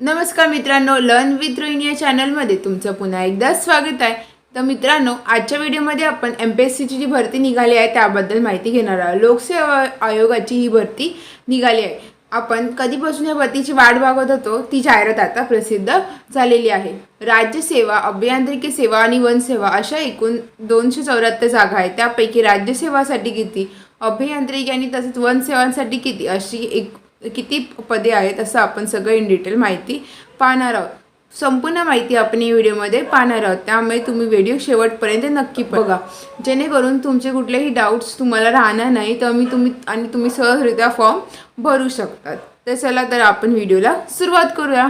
नमस्कार मित्रांनो learn with Rohini या चॅनलमध्ये तुमचं पुन्हा एकदा स्वागत आहे. तर मित्रांनो आजच्या व्हिडिओमध्ये आपण एम पी एस सीची जी भरती निघाली आहे त्याबद्दल माहिती घेणार आहोत. लोकसेवा आयोगाची ही भरती निघाली आहे. आपण कधीपासून या भरतीची वाट बघत होतो ती जाहिरात आता प्रसिद्ध झालेली आहे. राज्यसेवा अभियांत्रिकी सेवा आणि वनसेवा अशा एकूण दोनशे चौऱ्याहत्तर जागा आहेत. त्यापैकी राज्यसेवासाठी किती अभियांत्रिकी आणि तसेच वनसेवांसाठी किती अशी एक किती पदे आहेत असं आपण सगळं इन डिटेल माहिती पाहणार आहोत. संपूर्ण माहिती आपण या व्हिडिओमध्ये पाहणार आहोत. त्यामुळे तुम्ही व्हिडिओ शेवटपर्यंत नक्की बघा जेणेकरून तुमचे कुठलेही डाऊट्स तुम्हाला राहणार नाही तर मी तुम्ही आणि तुम्ही सहजरित्या फॉर्म भरू शकतात. तर चला तर आपण व्हिडिओला सुरुवात करूया.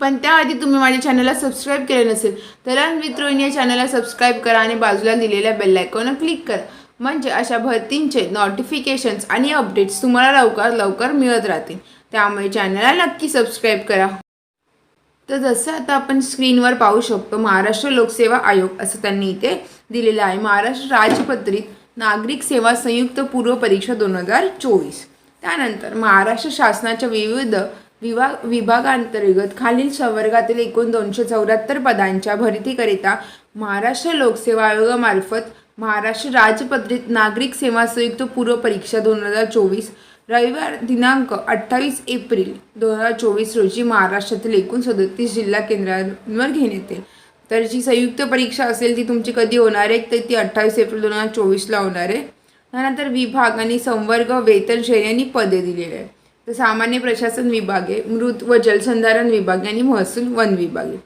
पण त्याआधी तुम्ही माझ्या चॅनलला सबस्क्राईब केलं नसेल तर मित्रोनी या चॅनलला सबस्क्राईब करा आणि बाजूला दिलेल्या बेल आयकॉनवर क्लिक करा. म्हणजे अशा भरतींचे नोटिफिकेशन्स आणि अपडेट्स तुम्हाला लवकर लवकर मिळत राहतील. त्यामुळे चॅनलला नक्की सबस्क्राईब करा. तर जसं आता आपण स्क्रीनवर पाहू शकतो महाराष्ट्र लोकसेवा आयोग असं त्यांनी इथे दिलेलं आहे. महाराष्ट्र राजपत्रित नागरिक सेवा संयुक्त पूर्व परीक्षा दोन हजार चोवीस. त्यानंतर महाराष्ट्र शासनाच्या विविध विभाग विभागांतर्गत खालील संवर्गातील एकूण दोनशे चौऱ्याहत्तर पदांच्या भरतीकरिता महाराष्ट्र लोकसेवा आयोगामार्फत महाराष्ट्र राजपत्रित नागरिक सेवा संयुक्त पूर्व परीक्षा दोन हजार चोवीस रविवार दिनांक अठ्ठावीस एप्रिल दोन हजार चोवीस रोजी महाराष्ट्रातील एकूण सदतीस जिल्हा केंद्रांवर घेण्यात येईल तर जी संयुक्त परीक्षा असेल ती तुमची कधी होणार आहे? तर ती अठ्ठावीस एप्रिल दोन हजार चोवीसला होणार आहे. त्यानंतर विभाग आणि संवर्ग वेतन श्रेणी आणि पदे दिलेले आहे तर सामान्य प्रशासन विभाग आहे मृत व जलसंधारण विभाग आणि महसूल वन विभाग आहे.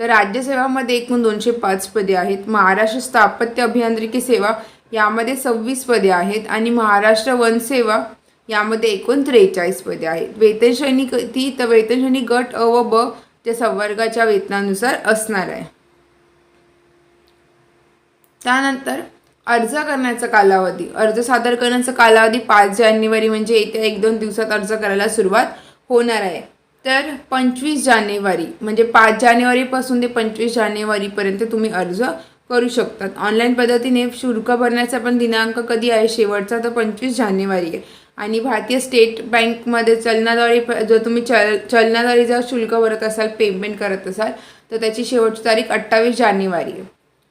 तर राज्यसेवामध्ये एकूण दोनशे पाच पदे आहेत. महाराष्ट्र स्थापत्य अभियांत्रिकी सेवा यामध्ये सव्वीस पदे आहेत आणि महाराष्ट्र वनसेवा यामध्ये एकूण त्रेचाळीस पदे आहेत. वेतनश्रेणी ती तर वेतनश्रेणी गट अ व ब त्या संवर्गाच्या वेतनानुसार असणार आहे. त्यानंतर अर्ज करण्याचा कालावधी. अर्ज सादर करण्याचा कालावधी पाच जानेवारी म्हणजे येत्या एक दोन दिवसात अर्ज करायला सुरुवात होणार आहे. तर पंचवीस जानेवारी म्हणजे पाच जानेवारीपासून ते पंचवीस जानेवारीपर्यंत तुम्ही अर्ज करू शकतात. ऑनलाईन पद्धतीने शुल्क भरण्याचा पण दिनांक कधी आहे? शेवटचा तर पंचवीस जानेवारी आहे. आणि भारतीय स्टेट बँकमध्ये चलनाद्वारे जर तुम्ही चल चलनाद्वारे जर शुल्क भरत असाल पेमेंट करत असाल तर त्याची शेवटची तारीख अठ्ठावीस जानेवारी आहे.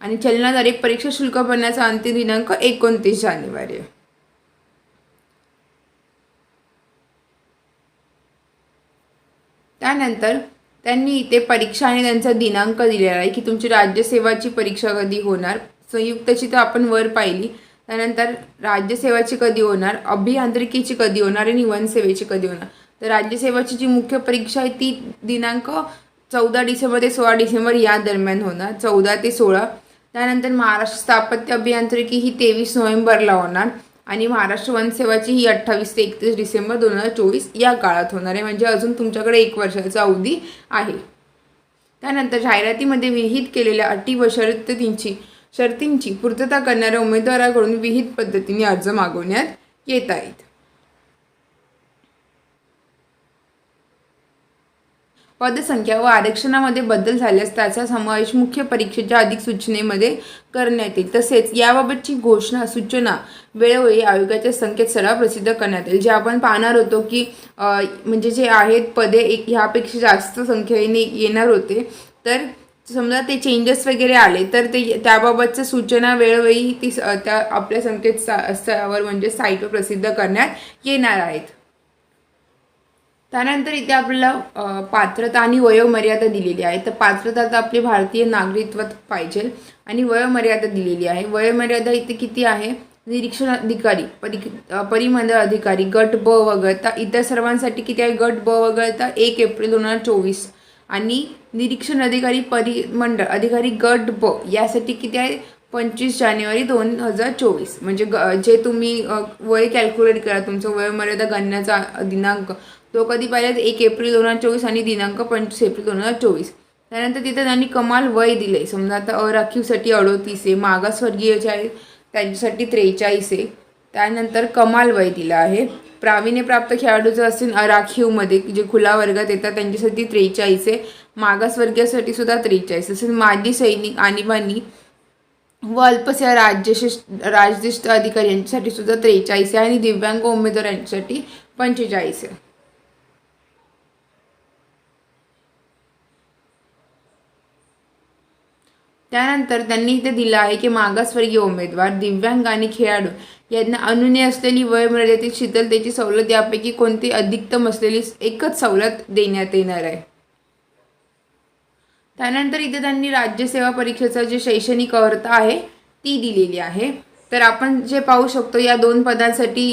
आणि चलनाद्वारे परीक्षा शुल्क भरण्याचा अंतिम दिनांक एकोणतीस जानेवारी आहे. त्यानंतर त्यांनी इथे परीक्षा आणि त्यांचा दिनांक दिलेला आहे की तुमची राज्यसेवाची परीक्षा कधी होणार? संयुक्तची तर आपण वर पाहिली. त्यानंतर राज्यसेवाची कधी होणार? अभियांत्रिकीची कधी होणार? आणि वनसेवेची कधी होणार? तर राज्यसेवाची जी मुख्य परीक्षा आहे ती दिनांक चौदा डिसेंबर ते सोळा डिसेंबर या दरम्यान होणार. चौदा ते सोळा. त्यानंतर महाराष्ट्र स्थापत्य अभियांत्रिकी ही तेवीस नोव्हेंबरला होणार. आणि महाराष्ट्र वनसेवाची ही अठ्ठावीस ते एकतीस डिसेंबर दोन हजार चोवीस या काळात होणार आहे. म्हणजे अजून तुमच्याकडे एक वर्षाचा अवधी आहे. त्यानंतर जाहिरातीमध्ये विहित केलेल्या अटी व शर्तींची शर्तींची पूर्तता करणाऱ्या उमेदवाराकडून विहित पद्धतीने अर्ज मागवण्यात येत आहेत. पदसंख्या व आरक्षणामध्ये बदल झाल्यास त्याचा समावेश मुख्य परीक्षेच्या अधिक सूचनेमध्ये करण्यात येईल. तसेच याबाबतची घोषणा सूचना वेळोवेळी आयोगाच्या संकेतस्थळावर प्रसिद्ध करण्यात येईल. जे आपण पाहणार होतो की म्हणजे जे आहेत पदे एक ह्यापेक्षा जास्त संख्येने येणार होते. तर समजा ते चेंजेस वगैरे आले तर ते त्याबाबतच्या सूचना वेळोवेळी ती स- त्या आपल्या संकेत म्हणजे साईटवर प्रसिद्ध करण्यात येणार आहेत. त्यानंतर इथे आपल्याला पात्रता आणि वयोमर्यादा दिलेली आहे. तर पात्रता तर आपली भारतीय नागरिकत्व पाहिजे आणि वयोमर्यादा दिलेली आहे. वयोमर्यादा इथे किती आहे? निरीक्षण अधिकारी परि परिमंडळ अधिकारी गट ब वगळता इतर सर्वांसाठी किती आहे? गट ब वगळता एक एप्रिल दोन हजार चोवीस. आणि निरीक्षण अधिकारी परिमंडळ अधिकारी गट ब यासाठी किती आहे? पंचवीस जानेवारी दोन हजार चोवीस. म्हणजे ग जे तुम्ही वय कॅल्क्युलेट करा तुमचं वयोमर्यादा गणण्याचा दिनांक तो कधी पाहिजे एक एप्रिल दोन हजार चोवीस आणि दिनांक पंचवीस एप्रिल दोन हजार चोवीस. त्यानंतर तिथे त्यांनी कमाल वय दिले. समजा आता अराखीवसाठी अडोतीस आहे मागासवर्गीय जे आहे त्यांच्यासाठी त्रेचाळीस आहे. त्यानंतर कमाल वय दिलं आहे. प्रावीण्यप्राप्त खेळाडू जे असतील राखीवमध्ये जे खुला वर्गात येतात त्यांच्यासाठी त्रेचाळीस आहे. मागासवर्गीयासाठी सुद्धा त्रेचाळीस. तसेच माजी सैनिक आणीबाणी व अल्पसेवा राज्यशिष्ट राजदिष्ट अधिकारी यांच्यासाठी सुद्धा त्रेचाळीस आहे आणि दिव्यांग उमेदवार यांच्यासाठी पंचेचाळीस आहे. त्यानंतर त्यांनी इथे दिलं आहे की मागासवर्गीय उमेदवार दिव्यांग आणि खेळाडू यांना अनुने असलेली वयमर्यादेतील शीतलतेची सवलत यापैकी कोणती अधिकतम असलेली एकच सवलत देण्यात येणार आहे. त्यानंतर इथे त्यांनी राज्यसेवा परीक्षेचा जे शैक्षणिक अर्थ आहे ती दिलेली आहे. तर आपण जे पाहू शकतो या दोन पदांसाठी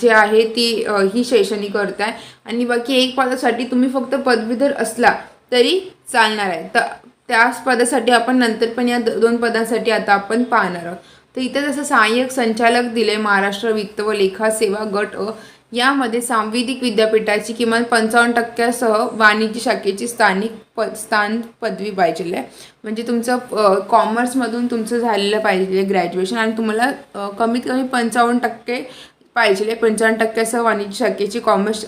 जे आहे ती ही शैक्षणिक अर्थ आहे. आणि बाकी एक पदासाठी तुम्ही फक्त पदवीधर असला तरी चालणार आहे. तर त्याच पदासाठी आपण नंतर पण या द- दोन पदांसाठी आता आपण पाहणार आहोत. तर इथे जसं सहाय्यक संचालक दिले महाराष्ट्र वित्त व लेखा सेवा गट अ यामध्ये सांविधिक विद्यापीठाची किमान पंचावन्न टक्क्यासह वाणिज्य शाखेची स्थानिक प स्थान पदवी पाहिजे. आहे म्हणजे तुमचं कॉमर्समधून तुमचं झालेलं पाहिजे ग्रॅज्युएशन आणि तुम्हाला कमीत कमी पंचावन्न टक्के पाहिजे. पंचावन्न टक्क्यासह वाणिज्य शाखेची कॉमर्स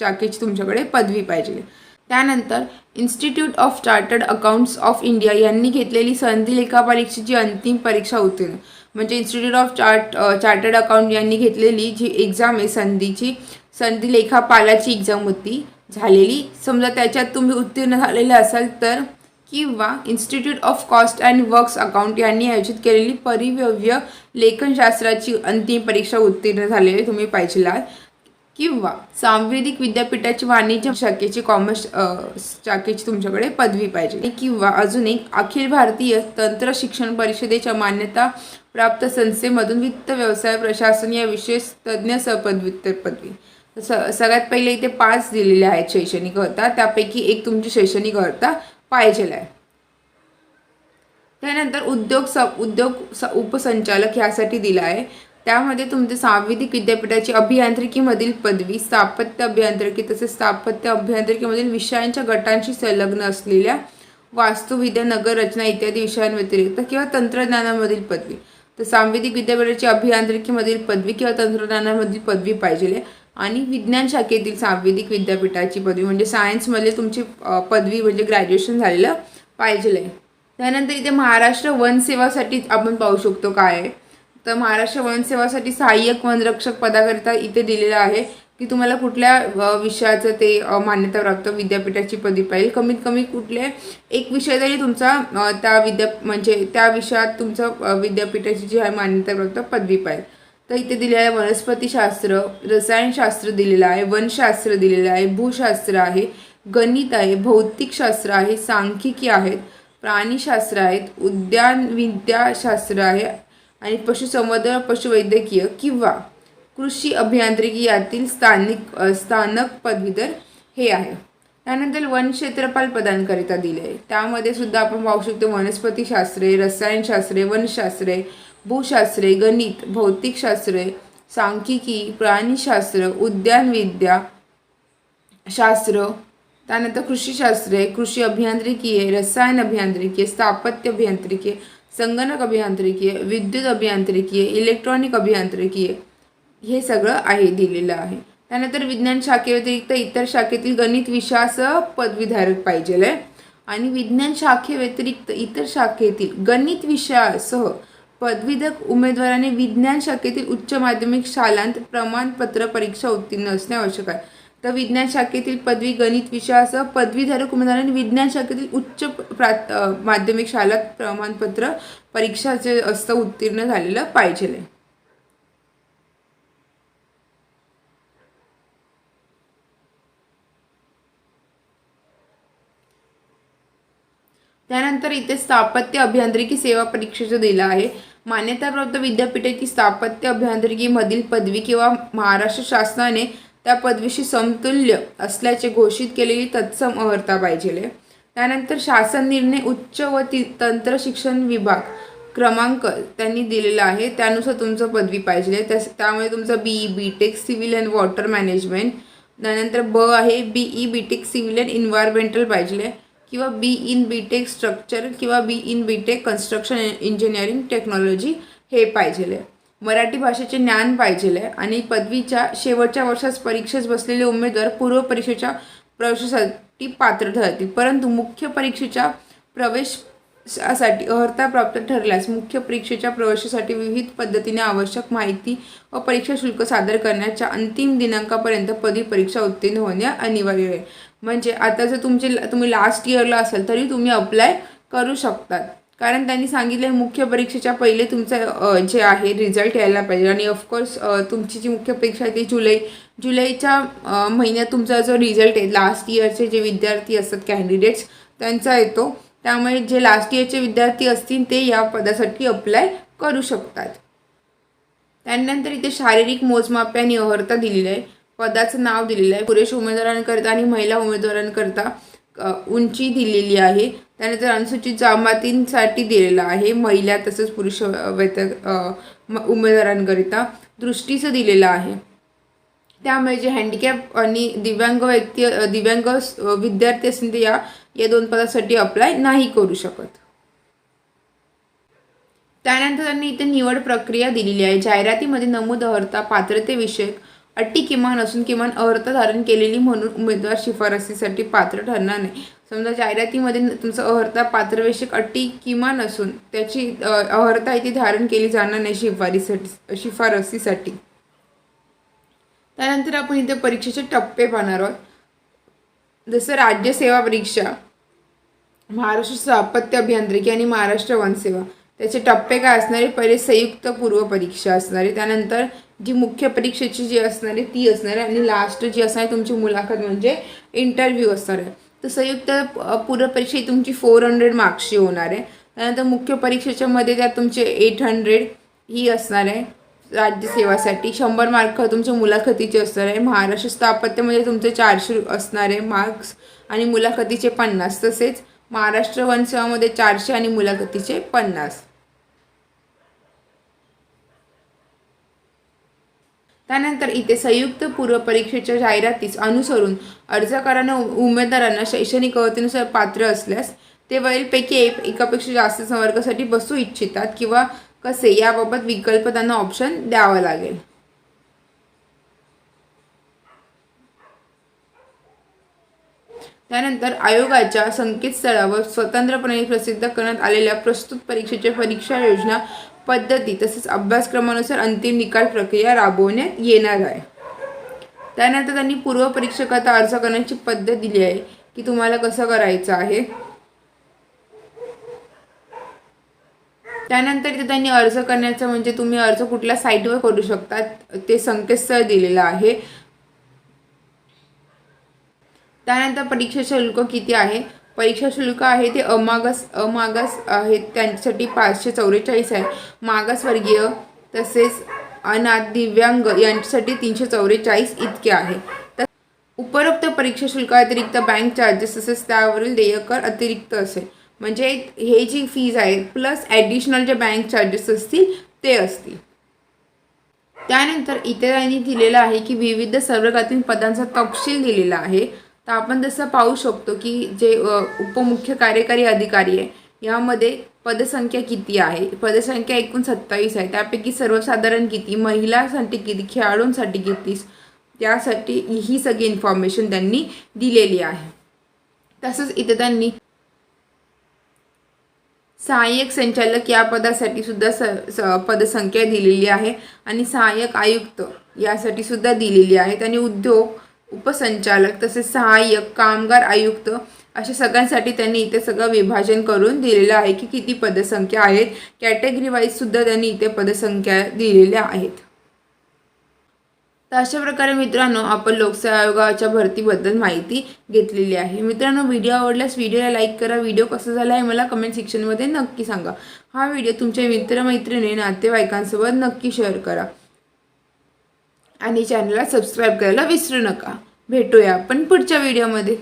शाखेची तुमच्याकडे पदवी पाहिजे. त्यानंतर institute of chartered accounts of India यांनी घेतलेली संधी लेखापरीक्षेची अंतिम परीक्षा उत्तीर्ण म्हणजे institute of chart chartered account यांनी घेतलेली जी एक्झाम आहे संधीची संधी लेखापालाची एक्झाम होती झालेली. समजा त्याच्यात तुम्ही उत्तीर्ण झालेले असाल तर किंवा institute of cost and works account यांनी आयोजित केलेली परिव्यव्य लेखनशास्त्राची अंतिम परीक्षा उत्तीर्ण झालेली तुम्ही पाहिजे किंवा सांवेदिक विद्यापीठाची वाणिज्य शाखेची कॉमर्स शाखेची तुमच्याकडे पदवी पाहिजे. किंवा अजून एक अखिल भारतीय तंत्र शिक्षण परिषदेच्या मान्यता प्राप्त संस्थेमधून वित्त व्यवसाय प्रशासन या विशेष तज्ज्ञ सहपदव्युत्तर पदवी. स सगळ्यात पहिले इथे पाच दिलेले आहेत शैक्षणिक अर्हता त्यापैकी एक तुमची शैक्षणिक अर्हता पाहिजे आहे. त्यानंतर उद्योग स उद्योग स उपसंचालक ह्यासाठी दिला आहे. त्यामध्ये तुमचे सांविधिक विद्यापीठाची अभियांत्रिकीमधील पदवी स्थापत्य अभियांत्रिकी तसेच स्थापत्य अभियांत्रिकीमधील विषयांच्या गटांशी संलग्न असलेल्या वास्तुविद्या नगर रचना इत्यादी विषयांव्यतिरिक्त किंवा तंत्रज्ञानामधील पदवी. तर सांविधिक विद्यापीठाची अभियांत्रिकीमधील पदवी किंवा तंत्रज्ञानामधील पदवी पाहिजे आणि विज्ञान शाखेतील सांविधिक विद्यापीठाची पदवी म्हणजे सायन्समधले तुमची पदवी म्हणजे ग्रॅज्युएशन झालेलं पाहिजे. आहे त्यानंतर इथे महाराष्ट्र वन सेवासाठी आपण पाहू शकतो काय आहे. तर महाराष्ट्र वनसेवासाठी सहाय्यक वनरक्षक पदाकरिता इथे दिलेलं आहे की तुम्हाला कुठल्या विषयाचं ते मान्यता प्राप्त विद्यापीठाची पदवी पाहिजे. कमीत कमी कुठले एक विषय तरी तुमचा त्या विद्या म्हणजे त्या विषयात तुमचं विद्यापीठाची जी आहे मान्यताप्राप्त पदवी पाहिजे. तर इथे दिलेलं आहे वनस्पतीशास्त्र रसायनशास्त्र दिलेलं आहे वनशास्त्र दिलेलं आहे भूशास्त्र आहे गणित आहे भौतिकशास्त्र आहे सांख्यिकी आहेत प्राणीशास्त्र आहेत उद्यानविद्याशास्त्र आहे आणि पशुसंवर्धन पशुवैद्यकीय किंवा कृषी अभियांत्रिकी यातील स्थानिक स्थानक पदवीधर हे आहे. त्यानंतर वन क्षेत्रपाल पदांकरिता दिले आहे. त्यामध्ये सुद्धा आपण पाहू शकतो वनस्पतीशास्त्रे रसायनशास्त्रे वनशास्त्रे भूशास्त्रे गणित भौतिकशास्त्रे सांख्यिकी प्राणीशास्त्र उद्यानविद्या शास्त्र त्यानंतर कृषीशास्त्रे कृषी अभियांत्रिकी आहे रसायन अभियांत्रिकी स्थापत्य अभियांत्रिकी आहे संगणक अभियांत्रिकीय विद्युत अभियांत्रिकीय इलेक्ट्रॉनिक अभियांत्रिकी हे सगळं आहे दिलेलं आहे. त्यानंतर विज्ञान शाखेव्यतिरिक्त इतर शाखेतील गणित विषयासह पदवीधारक पाहिजे आहे. आणि विज्ञान शाखेव्यतिरिक्त इतर शाखेतील गणित विषयासह पदवीधक उमेदवाराने विज्ञान शाखेतील उच्च माध्यमिक शालांत प्रमाणपत्र परीक्षा उत्तीर्ण असणे आवश्यक आहे. तर विज्ञान शाखेतील पदवी गणित विषयासह पदवीधारक उमेदवारांनी विज्ञान शाखेतील उच्च प्रात माध्यमिक शाला प्रमाणपत्र परीक्षा जे असतं उत्तीर्ण झालेलं पाहिजे त्यानंतर इथे स्थापत्य अभियांत्रिकी सेवा परीक्षेचं दिलं आहे. मान्यताप्राप्त विद्यापीठाची स्थापत्य अभियांत्रिकीमधील पदवी किंवा महाराष्ट्र शासनाने त्या पदवीशी समतुल्य असल्याचे घोषित केलेली तत्सम अर्हता पाहिजे त्यानंतर शासन निर्णय उच्च व ति तंत्र शिक्षण विभाग क्रमांक त्यांनी दिलेला आहे. त्यानुसार तुमचं पदवी पाहिजे त्या त्यामुळे तुमचं B E B tech civil and water management त्यानंतर ब आहे B E B tech civil and environmental पाहिजे किंवा B in B tech structure किंवा B in B tech construction engineering technology हे पाहिजे मराठी भाषेचे ज्ञान पाहिजे आणि पदवीच्या शेवटच्या वर्षात परीक्षेस बसलेले उमेदवार पूर्व परीक्षेच्या प्रवेशासाठी पात्र ठरतील. परंतु मुख्य परीक्षेच्या प्रवेशसाठी अर्हता प्राप्त ठरल्यास मुख्य परीक्षेच्या प्रवेशासाठी विविध पद्धतीने आवश्यक माहिती व परीक्षा शुल्क सादर करण्याच्या अंतिम दिनांकापर्यंत पदवी परीक्षा उत्तीर्ण होणे अनिवार्य आहे. म्हणजे आता जर तुमचे तुम्ही लास्ट इयरला असाल तरी तुम्ही अप्लाय करू शकतात. कारण त्यांनी सांगितले मुख्य परीक्षेच्या पहिले तुमचं जे आहे रिझल्ट यायला पाहिजे. आणि ऑफकोर्स तुमची जी मुख्य परीक्षा आहे ती जुलै जुलैच्या महिन्यात तुमचा जो रिझल्ट आहे लास्ट इयरचे जे विद्यार्थी असतात कॅन्डिडेट्स त्यांचा येतो. त्यामुळे जे लास्ट इयरचे विद्यार्थी असतील ते या पदासाठी अप्लाय करू शकतात. त्यानंतर इथे शारीरिक मोजमाप आणि अहर्ता दिलेली आहे पदाचं नाव दिलेलं आहे पुरुष उमेदवारांकरता आणि महिला उमेदवारांकरता उंची दिलेली आहे. त्यानंतर अनुसूचित जमातींसाठी दिलेलं आहे. महिला तसंच पुरुष वेत उमेदवारांकरिता दृष्टीचं दिलेलं आहे. त्यामुळे जे हँडिकॅप आणि दिव्यांग व्यक्ती दिव्यांग विद्यार्थी असतील ते या या दोन पदासाठी अप्लाय नाही करू शकत. त्यानंतर त्यांनी इथे निवड प्रक्रिया दिलेली आहे. जाहिरातीमध्ये नमूद अर्हता पात्रतेविषयक अटी किमान असून किमान अर्हता धारण केलेली म्हणून उमेदवार शिफारसीसाठी पात्र ठरणार नाही. समजा जाहिरातीमध्ये तुमचं अर्हता पात्रवेषक अटी किमान असून त्याची अहर्ता अर्हता इथे धारण केली जाणार नाही शिफारीसाठी शिफारसीसाठी. त्यानंतर आपण इथे परीक्षेचे टप्पे पाहणार आहोत. जसं राज्यसेवा परीक्षा महाराष्ट्र स्थापत्य अभियांत्रिकी आणि महाराष्ट्र वनसेवा त्याचे टप्पे काय असणारे पहिले संयुक्त पूर्व परीक्षा असणारे त्यानंतर जी मुख्य परीक्षेची जी असणार आहे ती असणार आहे आणि लास्ट जी असणार तुमची मुलाखत म्हणजे इंटरव्ह्यू असणार आहे. तर संयुक्त पूर्व परीक्षा ही तुमची फोर हंड्रेड मार्क्सची होणार आहे. त्यानंतर मुख्य परीक्षेच्यामध्ये त्यात तुमचे एट हंड्रेड ही असणार आहे. राज्यसेवासाठी शंभर मार्क तुमच्या मुलाखतीचे असणार आहे. महाराष्ट्र स्थापत्यामध्ये तुमचे चारशे असणारे मार्क्स आणि मुलाखतीचे पन्नास तसेच महाराष्ट्र वनसेवामध्ये चारशे आणि मुलाखतीचे पन्नास. त्यानंतर इथे संयुक्त पूर्व परीक्षेच्या जाहिरातीस अनुसरून अर्ज उ- उमेदवारांना शैक्षणिक अवतीनुसार पात्र असल्यास ते वरीलपैकी एक एकापेक्षा जास्त संवर्गासाठी बसू इच्छितात किंवा कसे याबाबत विकल्प त्यांना ऑप्शन द्यावा लागेल. त्यानंतर आयोगाच्या संकेतस्थळावर स्वतंत्रपणे प्रसिद्ध करण्यात आलेल्या प्रस्तुत परीक्षेच्या परीक्षा योजना पद्धती तसेच अभ्यासक्रमानुसार अंतिम निकाल प्रक्रिया राबवण्यात येणार आहे. त्यानंतर त्यांनी पूर्व परीक्षकाचा अर्ज करण्याची पद्धत दिली आहे. की तुम्हाला कसं करायचं आहे? त्यानंतर इथे त्यांनी अर्ज करण्याचं म्हणजे तुम्ही अर्ज कुठल्या साईटवर करू शकता ते संकेतस्थळ दिलेलं आहे. त्यानंतर परीक्षा शुल्क किती आहे? परीक्षा शुल्क आहे ते अमागास अमागास आहेत त्यांच्यासाठी पाचशे चौवेचाळीस आहे. मागासवर्गीय तसेच अनाथ दिव्यांग यांच्यासाठी तीनशे चौवेचाळीस इतके आहे. तर उपरोक्त परीक्षा शुल्काव्यतिरिक्त बँक चार्जेस तसेच त्यावरील देयकर अतिरिक्त असेल. म्हणजे हे जी फीज आहे प्लस ॲडिशनल जे बँक चार्जेस असतील ते असतील. त्यानंतर इतरांनी दिलेलं आहे की विविध संवर्गातील पदांचा तपशील दिलेला आहे. तर आपण जसं पाहू शकतो की जे उपमुख्य कार्यकारी अधिकारी आहे यामध्ये पदसंख्या किती आहे? पदसंख्या एकूण सत्तावीस आहे. त्यापैकी सर्वसाधारण किती? महिलांसाठी किती? खेळाडूंसाठी किती? त्यासाठी ही सगळी इन्फॉर्मेशन त्यांनी दिलेली आहे. तसंच इथे त्यांनी सहाय्यक संचालक या पदासाठी सुद्धा स स पदसंख्या दिलेली आहे आणि सहाय्यक आयुक्त यासाठी सुद्धा दिलेली आहे. आणि उद्योग उपसंचालक तसेच सहाय्यक कामगार आयुक्त अशा सगळ्यांसाठी त्यांनी इथे सगळं विभाजन करून दिलेलं आहे की किती पदसंख्या आहेत. कॅटेगरी वाईजसुद्धा त्यांनी इथे पदसंख्या दिलेल्या आहेत. तर अशा प्रकारे मित्रांनो आपण लोकसेवा आयोगाच्या भरतीबद्दल माहिती घेतलेली आहे. मित्रांनो व्हिडिओ आवडल्यास व्हिडिओला लाईक करा. व्हिडिओ कसा झाला आहे मला कमेंट सेक्शनमध्ये नक्की सांगा. हा व्हिडिओ तुमच्या मित्रमैत्रिणी नातेवाईकांसोबत नक्की शेअर करा. आणि चॅनलला सबस्क्राईब करायला विसरू नका. भेटूया आपण पुढच्या व्हिडिओमध्ये